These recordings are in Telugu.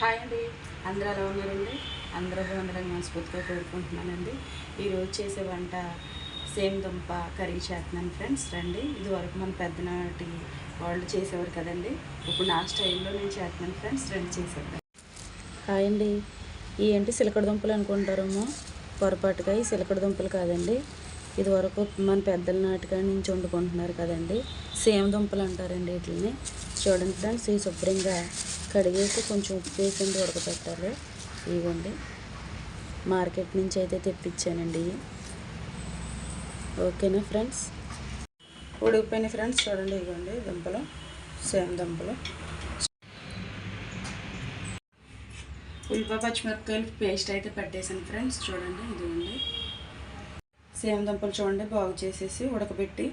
హాయ్ అండి. అందరూ ఎలా ఉన్నారండి? అందరూ బాగుండాలని మనస్ఫూర్తిగా కోరుకుంటున్నానండి. ఈరోజు చేసే వంట సేమ్ దుంప కర్రీ చేస్తున్నాను ఫ్రెండ్స్. రండి. ఇది వరకు మన పెద్దనాటి వాళ్ళు చేసేవారు కదండి. ఇప్పుడు నా స్టైల్లో నేను చేస్తున్నాను ఫ్రెండ్స్. రండి చేసేద్దాం. హాయ్ అండి. ఏంటి సిలకడ దుంపలు అనుకుంటారేమో పొరపాటుగా ఈ సిలకడ దుంపలు కాదండి. ఇది వరకు మన పెద్దల నాటిగా నుంచి వండుకుంటున్నారు కదండి. సేమ్ దుంపలు అంటారండి వీటిని. చూడండి ఫ్రెండ్స్ ఈ శుభ్రంగా కడిగేసి కొంచెం ఉప్పు వేసింది ఉడకపెట్టాలి. ఇవ్వండి మార్కెట్ నుంచి అయితే తెప్పించానండి ఓకేనా ఫ్రెండ్స్? ఉడికిపోయిన ఫ్రెండ్స్. చూడండి ఇవ్వండి దుంపలు సేమ్ దుంపలు. ఉల్లిపాయ పచ్చిమిరపకాయలు పేస్ట్ అయితే పెట్టేసాను ఫ్రెండ్స్. చూడండి ఇదిగోండి. సేమ్ దుంపలు చూడండి. బాగు చేసేసి ఉడకబెట్టి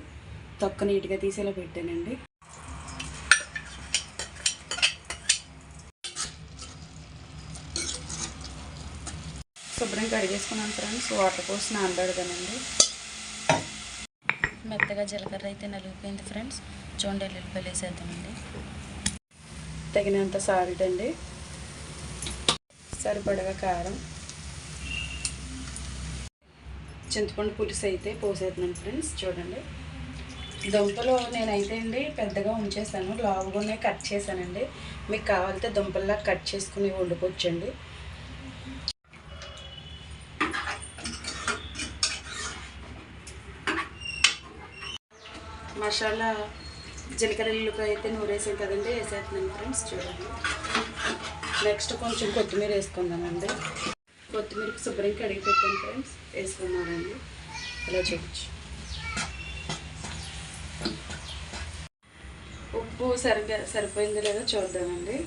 తొక్క నీట్గా తీసేలా పెట్టానండి. శుభ్రం కడిగేసుకున్నాను ఫ్రెండ్స్. వాటర్ పోసి నానబెడదానండి మెత్తగా జీలకర్ర అయితే నలిగిపోయింది ఫ్రెండ్స్. చూడండి ఎల్లుల్లిపాయలు వేసేద్దామండి. తగినంత సాల్ట్ అండి. సరిపడగా కారం. చింతపండు పులుసు అయితే పోసేస్తున్నాను ఫ్రెండ్స్. చూడండి. దుంపలు నేనైతే అండి పెద్దగా ఉంచేసాను. లావుగానే కట్ చేశానండి. మీకు కావాలితే దుంపల్లా కట్ చేసుకుని వండుకోవచ్చండి. మసాలా జీలకర్రలు ఎల్లుపాయ అయితే నూరేసాం కదండి వేసేస్తున్నాను ఫ్రెండ్స్ చూడండి. నెక్స్ట్ కొంచెం కొత్తిమీర వేసుకుందామండి. కొత్తిమీర శుభ్రం కడిగి పెట్టాను ఫ్రెండ్స్ వేసుకున్నానండి ఇలా చూపించు ఉప్పు సరిగ్గా సరిపోయిందో లేదో చూద్దామండి.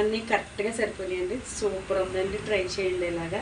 అన్నీ కరెక్ట్గా సరిపోయాయండి సూపర్ ఉందండి ట్రై చేయండి ఇలాగా.